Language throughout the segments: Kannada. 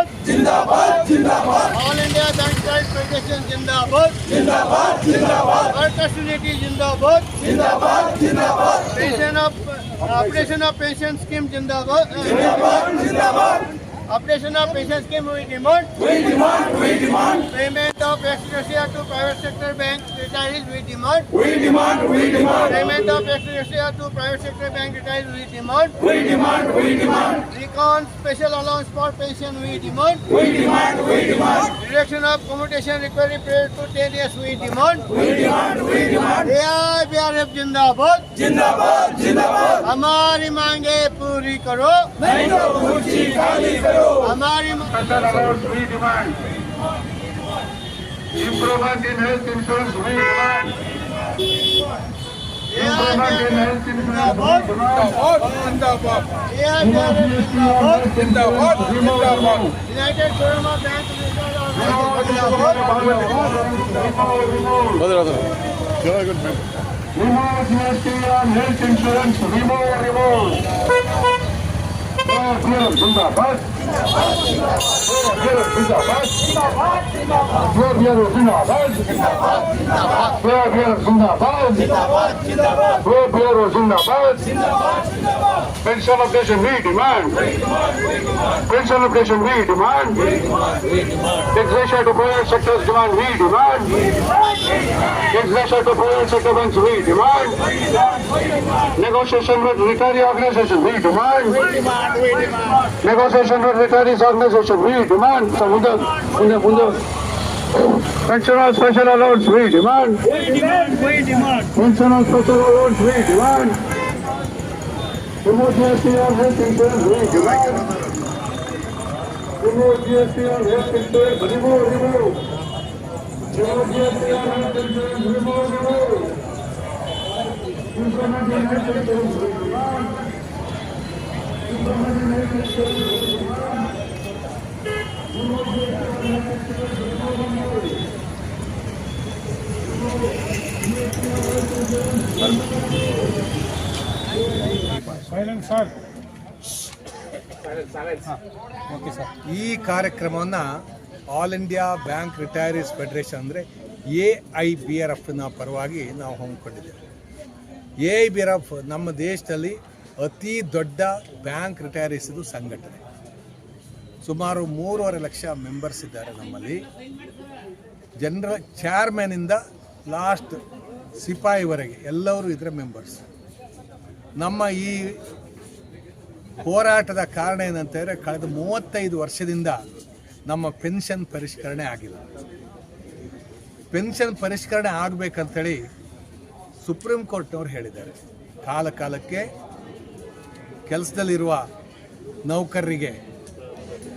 All India Bankside Federation Jindabad. Jindabad. Jindabad. Our facility Jindabad. Jindabad. Jindabad. Of, uh, operation of Pension Scheme Jindabad. Jindabad. Jindabad. Operation of pension scheme we demand. We demand, we demand. Payment of ex gratia to private sector bank retirees we demand. We demand, we demand. Payment of ex gratia to private sector bank retirees we demand. We demand, we demand. Recon special allowance for pension we demand. We demand, we demand. Reduction of commutation required period to 10 years we demand. We demand, we demand. AIBRF जिंदाबाद जिंदाबाद जिंदाबाद हमारी मांगे पूरी करो नहीं तो कुर्सी खाली करो we demand. Improvement in health insurance we demand. Improvement in health insurance we demand. United Forum of Dance Brother, brother. You're a good member. Remove GST health insurance. Remove, remove. Vai, Zumba, vai! Pension obligation, we demand. Pension obligation, we demand. Taxation to private sectors demand, we demand. Taxation to private sector banks, we demand. Negotiation with retiree organization, we demand. Negotiation with retirees organization, we demand demand. So mundur, mundur, mundur. Special allowance, we demand. We demand, we demand. Pensioners, special allowance, we demand. Promote health insurance, demand. Promote health insurance, health insurance, health insurance, demand. Implement health insurance, demand. ಈ ಕಾರ್ಯಕ್ರಮವನ್ನು all India bank retirees federation ಅಂದರೆ ಎ ಐ ಬಿ ಆರ್ ಎಫ್ನ ಪರವಾಗಿ ನಾವು ಹಮ್ಮಿಕೊಂಡಿದ್ದೇವೆ. A I B R F ನಮ್ಮ ದೇಶದಲ್ಲಿ ಅತಿ ದೊಡ್ಡ ಬ್ಯಾಂಕ್ ರಿಟೈರೀಸಿದು ಸಂಘಟನೆ. ಸುಮಾರು ಮೂರುವರೆ ಲಕ್ಷ ಮೆಂಬರ್ಸ್ ಇದ್ದಾರೆ ನಮ್ಮಲ್ಲಿ. ಜನರ ಚೇರ್ಮನಿಂದ ಲಾಸ್ಟ್ ಸಿಪಾಯಿವರೆಗೆ ಎಲ್ಲರೂ ಇದ್ರೆ ಮೆಂಬರ್ಸ್ ನಮ್ಮ ಈ ಹೋರಾಟದ ಕಾರಣ ಏನಂತಂದರೆ ಕಳೆದ ಮೂವತ್ತೈದು ವರ್ಷದಿಂದ ನಮ್ಮ ಪೆನ್ಷನ್ ಪರಿಷ್ಕರಣೆ ಆಗಿಲ್ಲ. ಪೆನ್ಷನ್ ಪರಿಷ್ಕರಣೆ ಆಗಬೇಕಂತೇಳಿ ಸುಪ್ರೀಂ ಕೋರ್ಟ್ನವ್ರು ಹೇಳಿದ್ದಾರೆ. ಕಾಲ ಕಾಲಕ್ಕೆ ಕೆಲಸದಲ್ಲಿರುವ ನೌಕರರಿಗೆ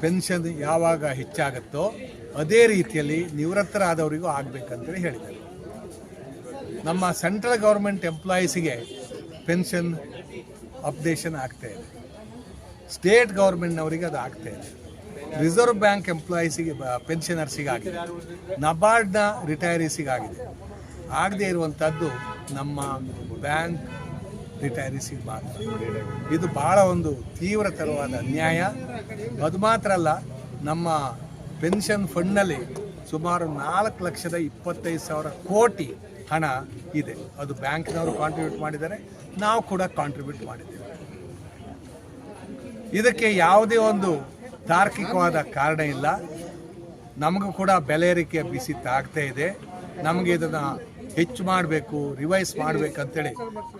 ಪೆನ್ಷನ್ ಯಾವಾಗ ಹೆಚ್ಚಾಗುತ್ತೋ ಅದೇ ರೀತಿಯಲ್ಲಿ ನಿವೃತ್ತರಾದವರಿಗೂ ಆಗಬೇಕಂತೇಳಿ ಹೇಳಿದ್ದಾರೆ. ನಮ್ಮ ಸೆಂಟ್ರಲ್ ಗೌರ್ಮೆಂಟ್ ಎಂಪ್ಲಾಯೀಸಿಗೆ ಪೆನ್ಷನ್ ಅಪ್ಡೇಷನ್ ಆಗ್ತಾ ಇದೆ. ಸ್ಟೇಟ್ ಗೌರ್ಮೆಂಟ್ನವರಿಗೆ ಅದು ಆಗ್ತಾ ಇದೆ. ರಿಸರ್ವ್ ಬ್ಯಾಂಕ್ ಎಂಪ್ಲಾಯೀಸಿಗೆ ಪೆನ್ಷನರ್ಸಿಗೆ ಆಗಿದೆ. ನಬಾರ್ಡ್ನ ರಿಟೈರೀಸಿಗಾಗಿದೆ ಆಗದೇ. ಇರುವಂಥದ್ದು ನಮ್ಮ ಬ್ಯಾಂಕ್ ರಿಟೈರೀಸಿಗೆ ಮಾತ್ರ ಇದು ಭಾಳ ಒಂದು ತೀವ್ರತರವಾದ ಅನ್ಯಾಯ. ಅದು ಮಾತ್ರ ಅಲ್ಲ, ನಮ್ಮ ಪೆನ್ಷನ್ ಫಂಡ್ನಲ್ಲಿ ಸುಮಾರು ನಾಲ್ಕು ಲಕ್ಷದ ಇಪ್ಪತ್ತೈದು ಸಾವಿರ ಕೋಟಿ ಹಣ ಇದೆ. ಅದು ಬ್ಯಾಂಕ್ನವರು ಕಾಂಟ್ರಿಬ್ಯೂಟ್ ಮಾಡಿದ್ದಾರೆ, ನಾವು ಕೂಡ ಕಾಂಟ್ರಿಬ್ಯೂಟ್ ಮಾಡಿದ್ದೇವೆ. ಇದಕ್ಕೆ ಯಾವುದೇ ಒಂದು ತಾರ್ಕಿಕವಾದ ಕಾರಣ ಇಲ್ಲ. ನಮಗೂ ಕೂಡ ಬೆಲೆ ಏರಿಕೆ ಬಿಸಿ ತಾಗ್ತಾ ಇದೆ. ನಮಗೆ ಇದನ್ನು ಹೆಚ್ಚು ಮಾಡಬೇಕು ರಿವೈಸ್ ಮಾಡಬೇಕಂತೇಳಿ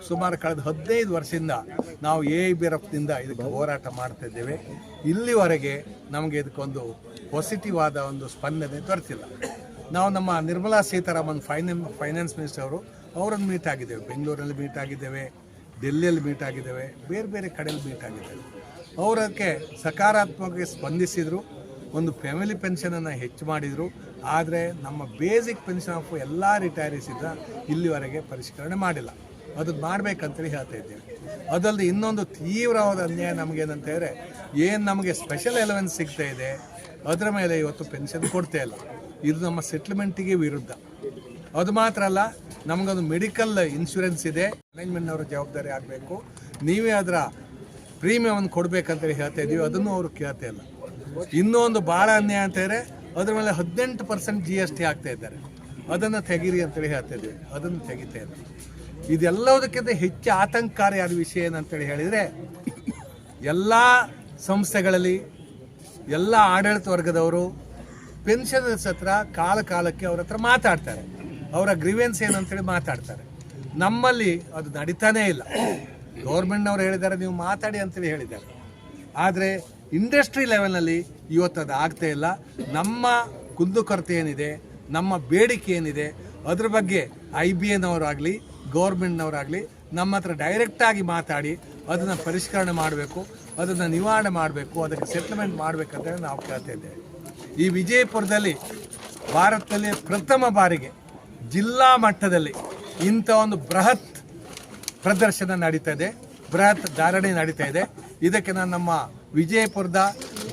ಸುಮಾರು ಕಳೆದ ಹದಿನೈದು ವರ್ಷದಿಂದ ನಾವು ಎ ಐ ಇದಕ್ಕೆ ಹೋರಾಟ ಮಾಡ್ತಾ ಇದ್ದೇವೆ ಇಲ್ಲಿವರೆಗೆ ನಮಗೆ ಇದಕ್ಕೊಂದು ಪಾಸಿಟಿವ್ ಆದ ಒಂದು ಸ್ಪಂದನೆ ದೊರೆತಿಲ್ಲ. ನಾವು ನಮ್ಮ ನಿರ್ಮಲಾ ಸೀತಾರಾಮನ್ ಫೈನಾನ್ ಫೈನಾನ್ಸ್ ಮಿನಿಸ್ಟರ್ ಅವರು, ಅವರನ್ನು ಮೀಟ್ ಆಗಿದ್ದೇವೆ. ಬೆಂಗಳೂರಲ್ಲಿ ಮೀಟ್ ಆಗಿದ್ದೇವೆ ಡೆಲ್ಲಿಯಲ್ಲಿ ಮೀಟ್ ಆಗಿದ್ದೇವೆ, ಬೇರೆ ಬೇರೆ ಕಡೆಯಲ್ಲಿ ಮೀಟ್ ಆಗಿದ್ದೇವೆ. ಅವರಕ್ಕೆ ಸಕಾರಾತ್ಮಕವಾಗಿ ಸ್ಪಂದಿಸಿದರು, ಒಂದು ಫ್ಯಾಮಿಲಿ ಪೆನ್ಷನನ್ನು ಹೆಚ್ಚು ಮಾಡಿದರು. ಆದರೆ ನಮ್ಮ ಬೇಸಿಕ್ ಪೆನ್ಷನ್ ಆಫ್ ಎಲ್ಲ ಇದ್ದ ಇಲ್ಲಿವರೆಗೆ ಪರಿಷ್ಕರಣೆ ಮಾಡಿಲ್ಲ. ಅದನ್ನು ಮಾಡಬೇಕಂತೇಳಿ ಹೇಳ್ತಾ ಇದ್ದೀವಿ ಅದಲ್ಲದೆ ಇನ್ನೊಂದು ತೀವ್ರವಾದ ಅನ್ಯಾಯ ನಮಗೇನಂತ ಹೇಳಿದ್ರೆ, ಏನು ನಮಗೆ ಸ್ಪೆಷಲ್ ಎಲೆವೆನ್ಸ್ ಸಿಗ್ತಾ ಇದೆ, ಅದರ ಮೇಲೆ ಇವತ್ತು ಪೆನ್ಷನ್ ಕೊಡ್ತಾ ಇಲ್ಲ. ಇದು ನಮ್ಮ ಸೆಟ್ಲ್ಮೆಂಟಿಗೆ ವಿರುದ್ಧ. ಅದು ಮಾತ್ರ ಅಲ್ಲ, ನಮಗೊಂದು ಮೆಡಿಕಲ್ ಇನ್ಶೂರೆನ್ಸ್ ಇದೆ ಮ್ಯಾನೇಜ್ಮೆಂಟ್ನವ್ರ ಜವಾಬ್ದಾರಿ ಆಗಬೇಕು. ನೀವೇ ಅದರ ಪ್ರೀಮಿಯಂ ಕೊಡಬೇಕಂತೇಳಿ ಹೇಳ್ತಾ ಇದ್ದೀವಿ ಅದನ್ನು ಅವರು ಕೇಳ್ತಾ ಇಲ್ಲ. ಇನ್ನೂ ಒಂದು ಭಾಳ ಅನ್ಯಾಯ ಅಂತ ಹೇಳಿದ್ರೆ ಅದ್ರ ಮೇಲೆ ಹದಿನೆಂಟು ಪರ್ಸೆಂಟ್ ಜಿ ಎಸ್ ಟಿ ಆಗ್ತಾ ಇದ್ದಾರೆ. ಅದನ್ನು ತೆಗೀರಿ ಅಂತೇಳಿ ಹೇಳ್ತಾ ಇದ್ದೀವಿ ಅದನ್ನು ತೆಗಿತಾ ಇದ್ದಾರೆ ಇದೆಲ್ಲದಕ್ಕಿಂತ ಹೆಚ್ಚು ಆತಂಕಕಾರಿಯಾದ ವಿಷಯ ಏನಂತೇಳಿ ಹೇಳಿದರೆ, ಎಲ್ಲ ಸಂಸ್ಥೆಗಳಲ್ಲಿ, ಎಲ್ಲ ಆಡಳಿತ ವರ್ಗದವರು ಪೆನ್ಷನರ್ಸ್ ಹತ್ರ ಕಾಲ ಕಾಲಕ್ಕೆ ಅವ್ರ ಹತ್ರ ಮಾತಾಡ್ತಾರೆ. ಅವರ ಗ್ರೀವೆನ್ಸ್ ಏನಂತೇಳಿ ಮಾತಾಡ್ತಾರೆ. ನಮ್ಮಲ್ಲಿ ಅದು ನಡೀತಾನೇ ಇಲ್ಲ. ಗೌರ್ಮೆಂಟ್ನವ್ರು ಹೇಳಿದ್ದಾರೆ, ನೀವು ಮಾತಾಡಿ ಅಂತೇಳಿ ಹೇಳಿದ್ದಾರೆ. ಆದರೆ ಇಂಡಸ್ಟ್ರಿ ಲೆವೆಲ್ನಲ್ಲಿ ಇವತ್ತು ಅದು ಆಗ್ತಾ ಇಲ್ಲ. ನಮ್ಮ ಕುಂದುಕೊರತೆ ಏನಿದೆ, ನಮ್ಮ ಬೇಡಿಕೆ ಏನಿದೆ, ಅದ್ರ ಬಗ್ಗೆ ಐ ಬಿ ಎನವರಾಗಲಿ ಗೌರ್ಮೆಂಟ್ನವರಾಗಲಿ ನಮ್ಮ ಹತ್ರ ಡೈರೆಕ್ಟಾಗಿ ಮಾತಾಡಿ, ಅದನ್ನು ಪರಿಷ್ಕರಣೆ ಮಾಡಬೇಕು, ಅದನ್ನು ನಿವಾರಣೆ ಮಾಡಬೇಕು, ಅದಕ್ಕೆ ಸೆಟ್ಲ್ಮೆಂಟ್ ಮಾಡಬೇಕಂತ ನಾವು ಕೇಳ್ತಾ ಈ ವಿಜಯಪುರದಲ್ಲಿ ಭಾರತದಲ್ಲಿ ಪ್ರಥಮ ಬಾರಿಗೆ ಜಿಲ್ಲಾ ಮಟ್ಟದಲ್ಲಿ ಇಂಥ ಒಂದು ಬೃಹತ್ ಪ್ರದರ್ಶನ ನಡೀತಾ ಇದೆ, ಬೃಹತ್ ಧಾರಣೆ ನಡೀತಾ ಇದೆ. ಇದಕ್ಕೆ ನಾನು ನಮ್ಮ ವಿಜಯಪುರದ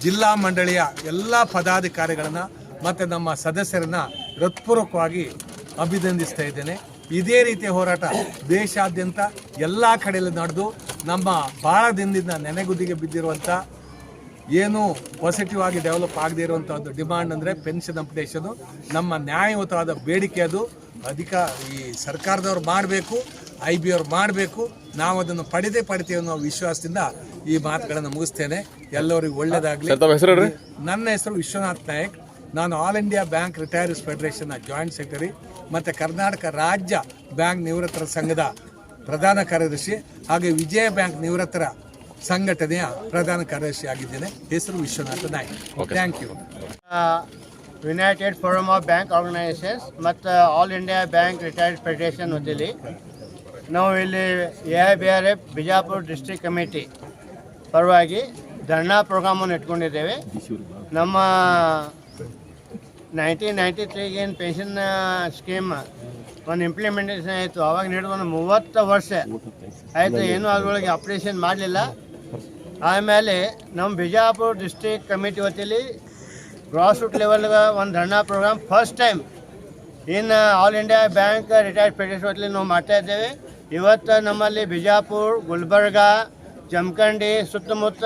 ಜಿಲ್ಲಾ ಮಂಡಳಿಯ ಎಲ್ಲ ಪದಾಧಿಕಾರಿಗಳನ್ನ ಮತ್ತು ನಮ್ಮ ಸದಸ್ಯರನ್ನ ಹೃತ್ಪೂರ್ವಕವಾಗಿ ಅಭಿನಂದಿಸ್ತಾ ಇದ್ದೇನೆ. ಇದೇ ರೀತಿಯ ಹೋರಾಟ ದೇಶಾದ್ಯಂತ ಎಲ್ಲ ಕಡೆಯಲ್ಲಿ ನಡೆದು ನಮ್ಮ ಭಾಳ ದಿನದಿಂದ ನೆನೆಗುದಿಗೆ ಬಿದ್ದಿರುವಂಥ ಏನು ಪಾಸಿಟಿವ್ ಆಗಿ ಡೆವಲಪ್ ಆಗದೇ ಇರುವಂಥ ಒಂದು ಡಿಮಾಂಡ್ ಅಂದರೆ ಪೆನ್ಷನ್ ಅಪ್ಡೇಷನು ನಮ್ಮ ನ್ಯಾಯಯುತವಾದ ಬೇಡಿಕೆ ಅದು. ಅಧಿಕ ಈ ಸರ್ಕಾರದವ್ರು ಮಾಡಬೇಕು. ಐ ಬಿ ಅವ್ರು ಮಾಡಬೇಕು ನಾವು ಅದನ್ನು ಪಡೆದೇ ಪಡಿತೇವೆ ಅನ್ನೋ ವಿಶ್ವಾಸದಿಂದ ಈ ಮಾತುಗಳನ್ನು ಮುಗಿಸ್ತೇನೆ. ಎಲ್ಲರಿಗೂ ಒಳ್ಳೇದಾಗಲಿ. ನನ್ನ ಹೆಸರು ವಿಶ್ವನಾಥ್ ನಾಯಕ್. ನಾನು ಆಲ್ ಇಂಡಿಯಾ ಬ್ಯಾಂಕ್ ರಿಟೈರ್ಸ್ ಫೆಡರೇಷನ್ನ ಜಾಯಿಂಟ್ ಸೆಕ್ರೆಟರಿ ಮತ್ತು ಕರ್ನಾಟಕ ರಾಜ್ಯ ಬ್ಯಾಂಕ್ ನಿವೃತ್ತರ ಸಂಘದ ಪ್ರಧಾನ ಕಾರ್ಯದರ್ಶಿ ಹಾಗೆ ವಿಜಯ ಬ್ಯಾಂಕ್ ನಿವೃತ್ತರ ಸಂಘಟನೆಯ ಪ್ರಧಾನ ಕಾರ್ಯದರ್ಶಿ ಆಗಿದ್ದೇನೆ. ಹೆಸರು Vishwanatha Nayak. Thank you United Forum of Bank Organisations ಮತ್ತು all India bank retired federation ವತಿಲಿ ನಾವು ಇಲ್ಲಿ A I B R F, Bijapur district committee ಪರವಾಗಿ ಧರ್ನಾ ಪ್ರೋಗ್ರಾಮನ್ನು ಇಟ್ಕೊಂಡಿದ್ದೇವೆ. ನಮ್ಮ ನೈನ್ಟೀನ್ ನೈಂಟಿ ತ್ರೀಗೆ ಏನು ಪೆನ್ಷನ್ ಸ್ಕೀಮ್ ಒಂದು ಇಂಪ್ಲಿಮೆಂಟೇಷನ್ ಆಯಿತು. ಅವಾಗ ನೀಡಿದ ಒಂದು ಮೂವತ್ತು ವರ್ಷ ಆಯಿತು. ಏನು ಅದರೊಳಗೆ ಆಪ್ರೇಷನ್ ಮಾಡಲಿಲ್ಲ. ಆಮೇಲೆ ನಮ್ಮ Bijapur district committee grass root ಲೆವೆಲ್ಗೆ ಒಂದು ಧರ್ನಾ ಪ್ರೋಗ್ರಾಮ್ ಫಸ್ಟ್ ಟೈಮ್ ಇನ್ನು all India bank retired federation ವತಿಯಲ್ಲಿ ನಾವು ಮಾಡ್ತಾ ಇದ್ದೇವೆ. ಇವತ್ತು ನಮ್ಮಲ್ಲಿ ಬಿಜಾಪುರ, ಗುಲ್ಬರ್ಗ ಜಮಖಂಡಿ ಸುತ್ತಮುತ್ತ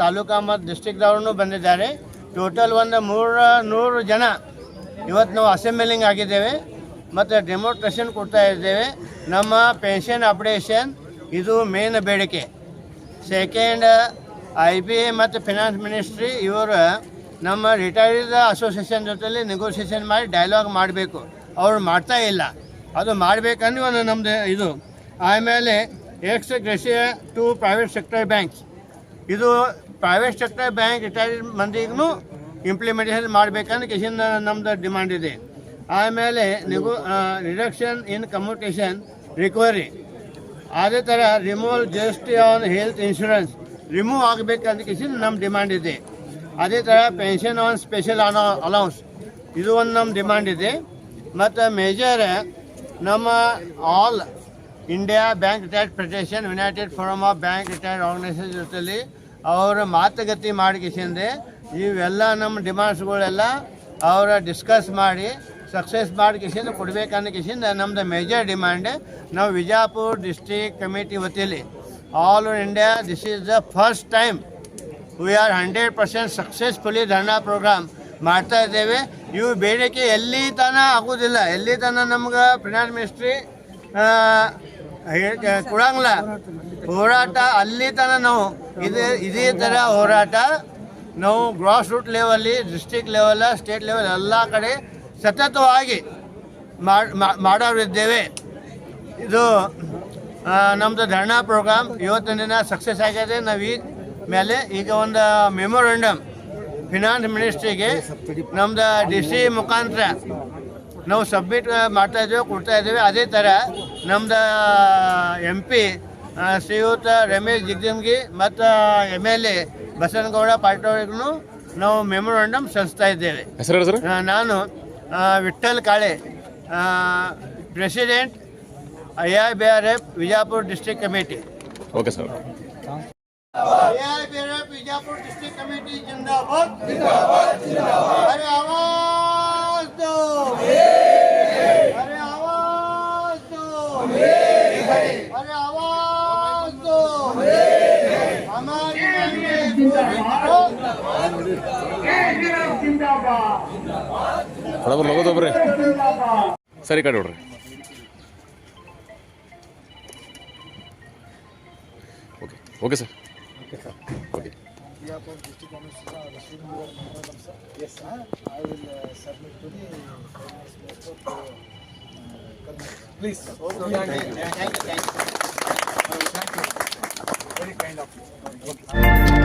ತಾಲೂಕಾ ಮತ್ತು ಡಿಸ್ಟಿಕ್ದವ್ರು ಬಂದಿದ್ದಾರೆ. ಟೋಟಲ್ ಒಂದು ಮೂರು ನೂರು ಜನ ಇವತ್ತು ನಾವು ಅಸೆಂಬ್ಲಿಂಗ್ ಆಗಿದ್ದೇವೆ ಮತ್ತು ಡೆಮೋಟ್ರೇಷನ್ ಕೊಡ್ತಾ ಇದ್ದೇವೆ. ನಮ್ಮ ಪೆನ್ಷನ್ ಅಪ್ಡೇಷನ್ ಇದು ಮೇನ್ ಬೇಡಿಕೆ. ಸೆಕೆಂಡ್ ಐ ಬಿ ಎ ಮತ್ತು ಫಿನಾನ್ಸ್ ಮಿನಿಸ್ಟ್ರಿ ಇವರು ನಮ್ಮ ರಿಟೈರ್ಡ್ ಅಸೋಸಿಯೇಷನ್ ಜೊತೆಲಿ ನೆಗೋಸಿಯೇಷನ್ ಮಾಡಿ ಡೈಲಾಗ್ ಮಾಡಬೇಕು. ಅವರು ಮಾಡ್ತಾ ಇಲ್ಲ. ಅದು ಮಾಡಬೇಕಂದ್ರೆ ಒಂದು ನಮ್ಮದು ಇದು. ಆಮೇಲೆ ex gratia to private sector banks ಇದು ಪ್ರೈವೇಟ್ ಸೆಕ್ಟರ್ ಬ್ಯಾಂಕ್ ರಿಟೈರ್ಡ್ ಮಂದಿಗೂ ಇಂಪ್ಲಿಮೆಂಟೇಷನ್ ಮಾಡಬೇಕಂದ್ರೆ ಕಿಶನ್ ನಮ್ಮದು ಡಿಮಾಂಡ್ ಇದೆ. ಆಮೇಲೆ ನಿಗೋ ರಿಡಕ್ಷನ್ ಇನ್ ಕಮ್ಯುನಿಕೇಷನ್ ರಿಕವರಿ ಅದೇ ಥರ removal G S T on health insurance remove ಆಗಬೇಕಂತ ಕಿಶನ್ ನಮ್ಮ ಡಿಮ್ಯಾಂಡ್ ಇದೆ. ಅದೇ ಥರ ಪೆನ್ಷನ್ ಆನ್ ಸ್ಪೆಷಲ್ ಅನೌ ಅಲೌನ್ಸ್ ಇದು ಒಂದು ನಮ್ಮ ಡಿಮ್ಯಾಂಡ್ ಇದೆ. ಮತ್ತು ಮೇಜರ್ ನಮ್ಮ all India bank retired federation United Forum of bank retired organisation ಜೊತೆಲಿ ಅವರ ಮಾತುಕತೆ ಮಾಡಿಕೆಸಿಂದೆ ಇವೆಲ್ಲ ನಮ್ಮ ಡಿಮಾಂಡ್ಸ್ಗಳೆಲ್ಲ ಅವರ ಡಿಸ್ಕಸ್ ಮಾಡಿ ಸಕ್ಸಸ್ ಮಾಡಿ ಕಿಸಿಂದ ಕೊಡ್ಬೇಕನ್ನೋ ಕಿಸಿಂದ ನಮ್ದು ಮೇಜರ್ ಡಿಮ್ಯಾಂಡ್ ನಾವು Vijapur district committee ವತಿಯಲ್ಲಿ all over India this is the first time we are hundred percent successfully dharna programme ಮಾಡ್ತಾ ಇದ್ದೇವೆ. ಇವು ಬೇಡಿಕೆ ಎಲ್ಲಿ ತನಕ ಆಗೋದಿಲ್ಲ. ಎಲ್ಲಿ ತನಕ ನಮ್ಗೆ ಫಿನಾನ್ಸ್ ಮಿನಿಸ್ಟ್ರಿ ಕೊಡಂಗಿಲ್ಲ. ಹೋರಾಟ ಅಲ್ಲಿ ತನ ನಾವು. ಇದೇ ಇದೇ ಥರ ಹೋರಾಟ. ನಾವು ಗ್ರಾಸ್ ರೂಟ್ ಲೆವೆಲ್ಲಿ ಡಿಸ್ಟ್ರಿಕ್ಟ್ ಲೆವೆಲ್ ಸ್ಟೇಟ್ ಲೆವೆಲ್ ಎಲ್ಲ ಕಡೆ ಸತತವಾಗಿ ಮಾಡ್- ಮಾಡೋರಿದ್ದೇವೆ. ಇದು ನಮ್ಮದು ಧರ್ನಾ ಪ್ರೋಗ್ರಾಮ್ ಇವತ್ತಿನ ದಿನ ಸಕ್ಸಸ್ ಆಗಿದೆ. ನಾವು ಈ ಮೇಲೆ ಈಗ ಒಂದು ಮೆಮೊರಂಡಮ್ ಫಿನಾನ್ಸ್ ಮಿನಿಸ್ಟ್ರಿಗೆ ನಮ್ದು ಡಿ ಸಿ ಮುಖಾಂತರ ನಾವು ಸಬ್ಮಿಟ್ ಮಾಡ್ತಾ ಇದ್ದೇವೆ ಕೊಡ್ತಾ ಇದ್ದೇವೆ. ಅದೇ ಥರ ನಮ್ಮದು ಎಂ ಪಿ ಶ್ರೀಯುತ ರಮೇಶ್ ಜಿಗದಿಂಗಿ ಮತ್ತು ಎಂ ಎಲ್ ಎ ಬಸನಗೌಡ ಪಾಟೀಲ್ಗೂ ನಾವು ಮೆಮೊರಾಂಡಮ್ ಸಲ್ಲಿಸ್ತಾ ಇದ್ದೇವೆ. ನಾನು Vitthal Kale president I R B R F Vijapur district committee okay sir. I R B committee ಜಿಂದಾಬಾದ್ ಜಿಂದಾಬಾದ್ ಜಿಂದಾಬಾದ್. ಅರೆ ಆವಾಜ್! ದೋ ಎವಿರಿಬಡಿ ಅರೆ ಆವಾ ಬಂತು ಸರಿ ಕಡೋಡಿ okay okay sir okay sir. Okay. Please. Thank you. Thank you. Very kind of you.